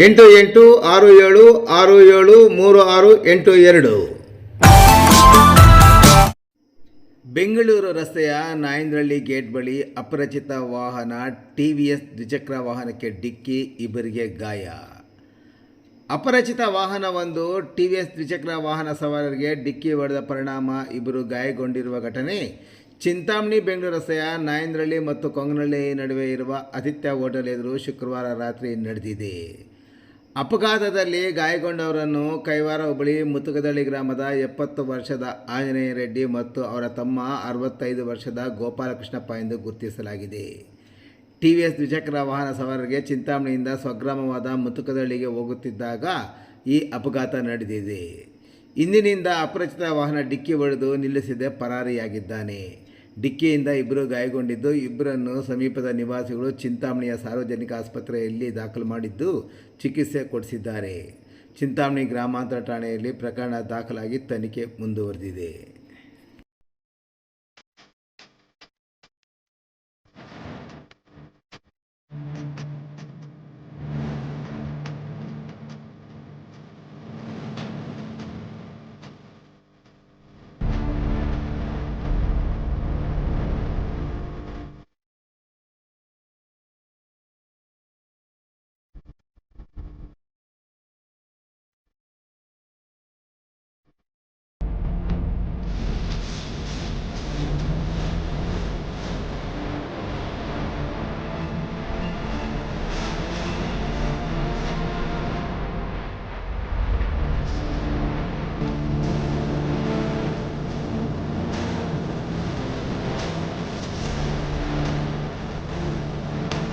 ಎಂಟು ಎಂಟು ಆರು ಏಳು ಆರು ಏಳು, ಮೂರು ಆರು, ಎಂಟು ಎರಡು. ಬೆಂಗಳೂರು ರಸ್ತೆಯ ನಾಯಂದ್ರಳ್ಳಿ ಗೇಟ್ ಬಳಿ ಅಪರಿಚಿತ ವಾಹನ ಟಿ ವಿ ಎಸ್ ದ್ವಿಚಕ್ರ ವಾಹನಕ್ಕೆ ಡಿಕ್ಕಿ, ಇಬ್ಬರಿಗೆ ಗಾಯ. ಅಪರಿಚಿತ ವಾಹನವೊಂದು ಟಿ ವಿ ಎಸ್ ದ್ವಿಚಕ್ರ ವಾಹನ ಸವಾರರಿಗೆ ಡಿಕ್ಕಿ ಹೊಡೆದ ಪರಿಣಾಮ ಇಬ್ಬರು ಗಾಯಗೊಂಡಿರುವ ಘಟನೆ. ಚಿಂತಾಮಣಿ ಬೆಂಗಳೂರು ರಸ್ತೆಯ ನಾಯಂದ್ರಳ್ಳಿ ಮತ್ತು ಕೊಂಗನಹಳ್ಳಿ ನಡುವೆ ಇರುವ ಆದಿತ್ಯ ಹೋಟೆಲ್ ಎದುರು ಶುಕ್ರವಾರ ರಾತ್ರಿ ನಡೆದಿದೆ. ಅಪಘಾತದಲ್ಲಿ ಗಾಯಗೊಂಡವರನ್ನು ಕೈವಾರ ಹೋಬಳಿ ಮುತುಕದಳ್ಳಿ ಗ್ರಾಮದ ಎಪ್ಪತ್ತು ವರ್ಷದ ಆಂಜನೇಯ ರೆಡ್ಡಿ ಮತ್ತು ಅವರ ತಮ್ಮ ಅರವತ್ತೈದು ವರ್ಷದ ಗೋಪಾಲಕೃಷ್ಣಪ್ಪ ಎಂದು ಗುರುತಿಸಲಾಗಿದೆ. ಟಿ ವಿ ಎಸ್ ದ್ವಿಚಕ್ರ ವಾಹನ ಸವಾರರಿಗೆ ಚಿಂತಾಮಣಿಯಿಂದ ಸ್ವಗ್ರಾಮವಾದ ಮುತುಕದಳ್ಳಿಗೆ ಹೋಗುತ್ತಿದ್ದಾಗ ಈ ಅಪಘಾತ ನಡೆದಿದೆ. ಇಂದಿನಿಂದ ಅಪರಿಚಿತ ವಾಹನ ಡಿಕ್ಕಿ ಹೊಡೆದು ನಿಲ್ಲಿಸಿದೆ ಪರಾರಿಯಾಗಿದ್ದಾನೆ. ಡಿಕ್ಕಿಯಿಂದ ಇಬ್ಬರು ಗಾಯಗೊಂಡಿದ್ದು. ಇಬ್ಬರನ್ನು ಸಮೀಪದ ನಿವಾಸಿಗಳು ಚಿಂತಾಮಣಿಯ ಸಾರ್ವಜನಿಕ ಆಸ್ಪತ್ರೆಯಲ್ಲಿ ದಾಖಲು ಮಾಡಿದ್ದು ಚಿಕಿತ್ಸೆ ಕೊಡಿಸಿದ್ದಾರೆ. ಚಿಂತಾಮಣಿ ಗ್ರಾಮಾಂತರ ಠಾಣೆಯಲ್ಲಿ ಪ್ರಕರಣ ದಾಖಲಾಗಿ ತನಿಖೆ ಮುಂದುವರೆದಿದೆ.